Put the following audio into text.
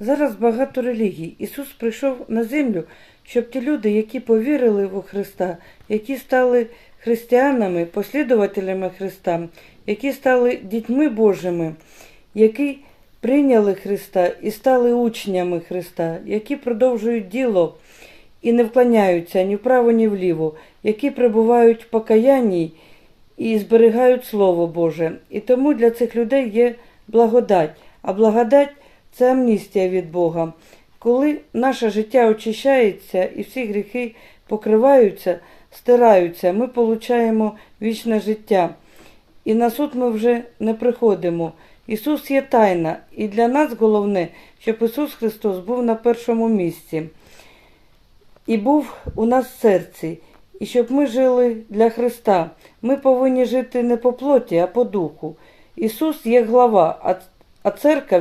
Зараз багато релігій. Ісус прийшов на землю, щоб ті люди, які повірили в Христа, які стали християнами, послідователями Христа, які стали дітьми Божими, які прийняли Христа і стали учнями Христа, які продовжують діло і не вклоняються ні вправо, ні вліво, які перебувають в покаянні і зберігають Слово Боже. І тому для цих людей є благодать. А благодать це амністія від Бога. Коли наше життя очищається і всі гріхи покриваються, стираються, ми получаємо вічне життя. І на суд ми вже не приходимо. Ісус є тайна, і для нас головне, щоб Ісус Христос був на першому місці і був у нас в серці, і щоб ми жили для Христа. Ми повинні жити не по плоті, а по духу. Ісус є глава, а церква